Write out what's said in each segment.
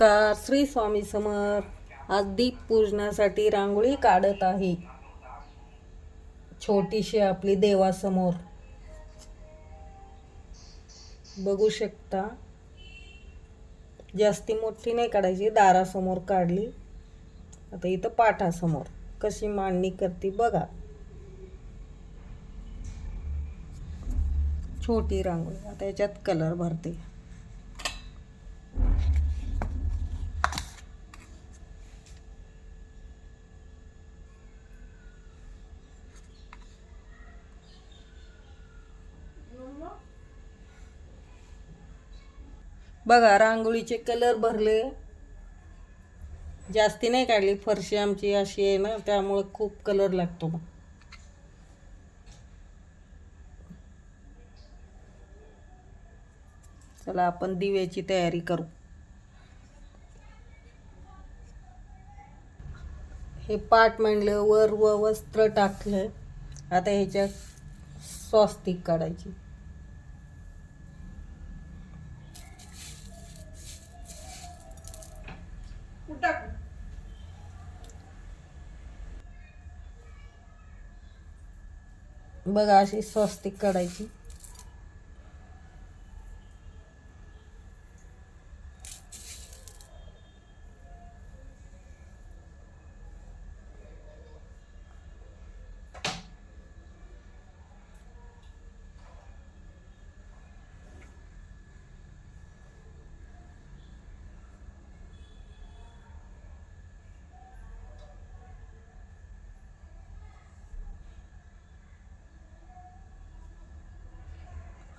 नमस्कार श्री स्वामी समर आज दीप पूजनासाठी रांगोळी काढत आहे. छोटीशी आपली देवासमोर. बघू शकता जास्ती मोठी नाही काढायची दारासमोर काढली. आता इथं पाठासमोर. कशी मांडणी करते बघा. छोटी रांगोळी. आता याच्यात कलर भरते. बघा रांगोळीचे कलर भरले. जास्ती नाही काढली फरशी आमची अशी आहे ना त्यामुळं खूप कलर लागतो मग. चला आपण दिव्याची तयारी करू. हे पाट मांडलं वर व वस्त्र टाकलं. आता ह्याच्यात स्वस्तिक काढायची. बघा अशी स्वस्तिक काढायची.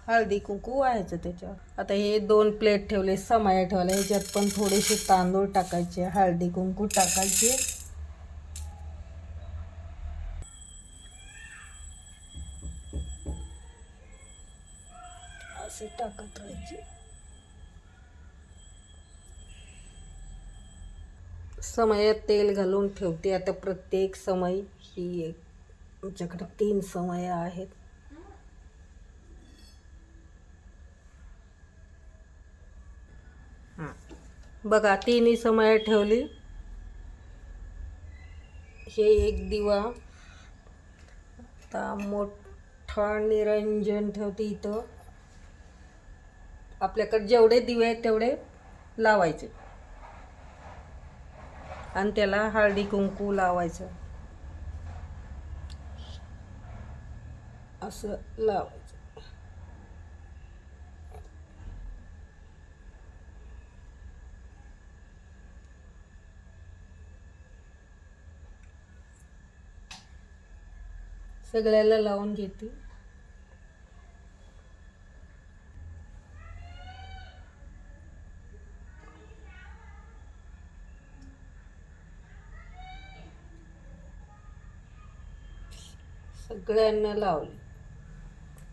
हळदी कुंकू व्हायचं त्याच्यावर. आता हे दोन प्लेट ठेवले समाया ठेवल्या ह्याच्यात पण थोडेसे तांदूळ टाकायचे हळदी कुंकू टाकायचे. असे टाकत राहायचे. समयात तेल घालून ठेवते. आता प्रत्येक समय ही एक आमच्याकडे तीन समय आहेत. बघा तिन्ही समय ठेवली. हे एक दिवा. आता मोठा निरंजन ठेवते इथं. आपल्याकडे जेवढे दिवे आहेत तेवढे लावायचे. आणि त्याला हळदी कुंकू लावायचं. असं लावायचं सगळ्याला लावून घेते. सगळ्यांना लावले.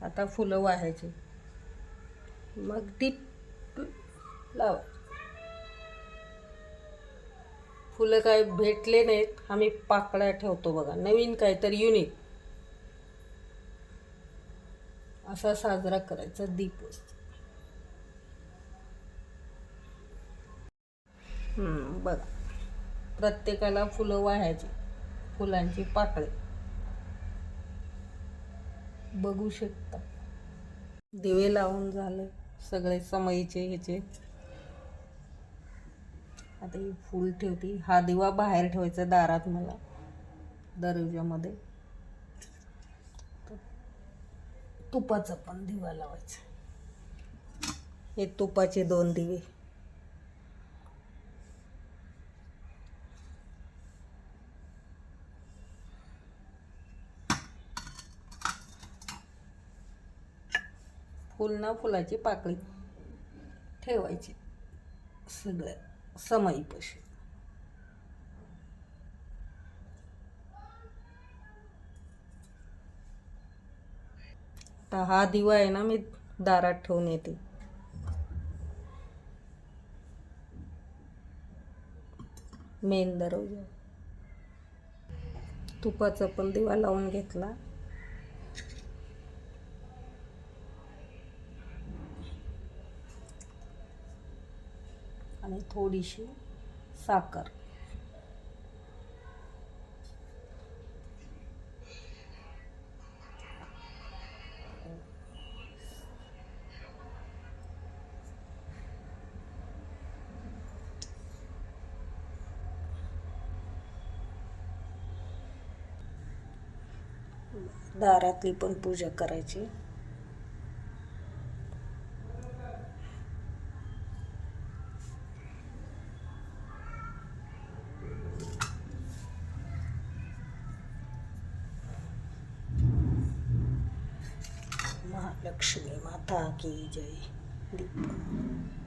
आता फुलं वाहायची. मग दीप लाव. फुलं काय भेटले नाहीत आम्ही पाकळ्या ठेवतो बघा. नवीन काहीतरी युनिक असा साजरा करायचा दीपोत्सव हम्म, बघा. प्रत्येकाला फुलं वाहायची. फुलांची पाकळी. बघू शकता. दिवे लावून झाले सगळे समईचे ह्याचे. आता ही फूल ठेवते. हा दिवा बाहेर ठेवायचा दारात मला दरवाजामध्ये. तुपाचा पण दिवा लावायचा. हे तुपाचे दोन दिवे. फुल ना फुलाची पाकळी ठेवायची. सगळ्या समाईपाशी. आता हा दिवा आहे ना मी दारात ठेवून येते. मेन दरवाजा. तुपाचा पण दिवा लावून घेतला. आणि थोडीशी साखर. दारातली पण पूजा करायची. महालक्ष्मी माता की जय. दीप